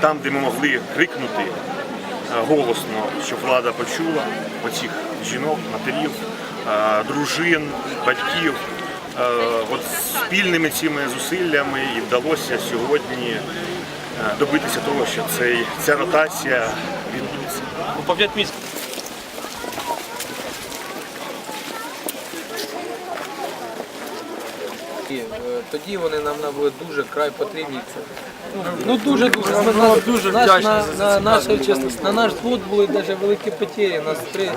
Там, де ми могли крикнути е, голосно, щоб влада почула оцих жінок, матерів, е, дружин, батьків. Е, От спільними цими зусиллями і вдалося сьогодні добитися того, що цей, ця ротація відбудеться. По 5 місць. І, е, Тоді вони нам на- були дуже край потрібні. Ну дуже дуже. На, дуже наш, на, на, наше, чесно, на наш взвод були навіть великі потері. Нас три.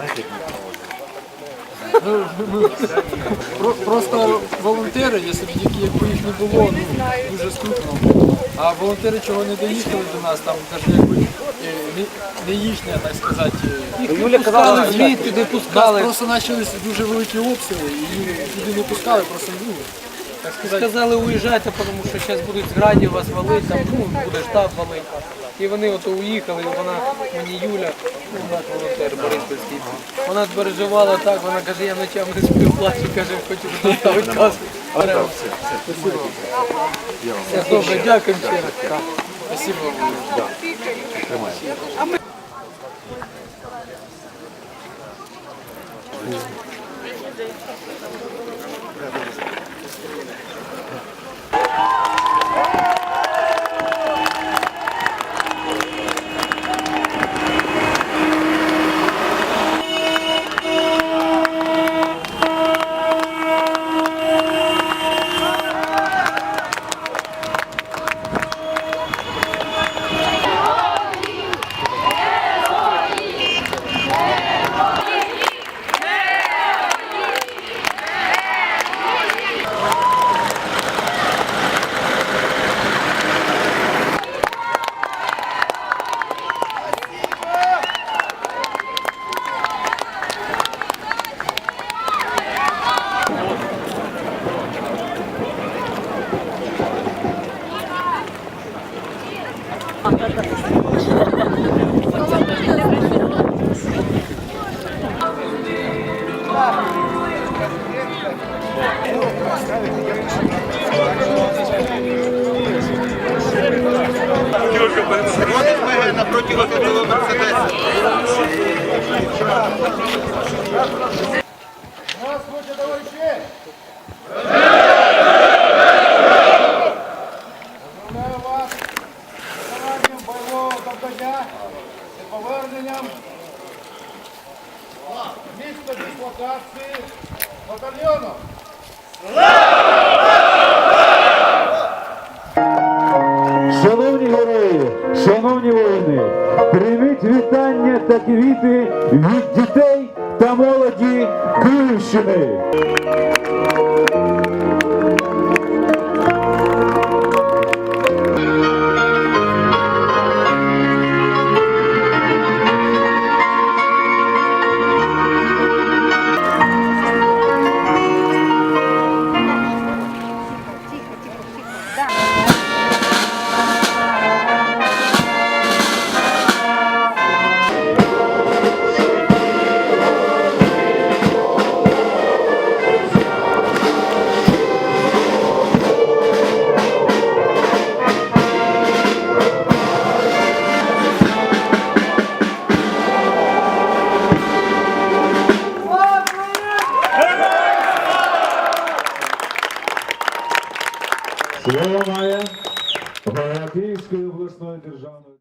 Про- Просто волонтери, якщо б які якби їх не було, ну дуже скрутно. А волонтери чого не доїхали до нас, там навіть якби е, не, не їхня, так сказати. е, Їх не пускали звідти, не Нас пускали. просто почалися дуже великі обстріли, і їх туди не пускали, просто ну. Сказали, уїжджайте, тому що зараз будуть зграді вас валити, там ну, буде штаб валити. І вони ото уїхали, і вона мені Юля, ну наш волонтер Бориспільський, вона переживала так, вона каже, я ночами не сплю, плачу, каже, хочу доставити касу. Беремо. Все добре, дякуємо ще раз. Спасибо. Поздравляю вас з виконанням бойового завдання і поверненням місця дислокації батальйону. Шановні герої, шановні прийміть вітання та квіти від дітей та молоді Київщини. Слово має голова Київської обласної державної.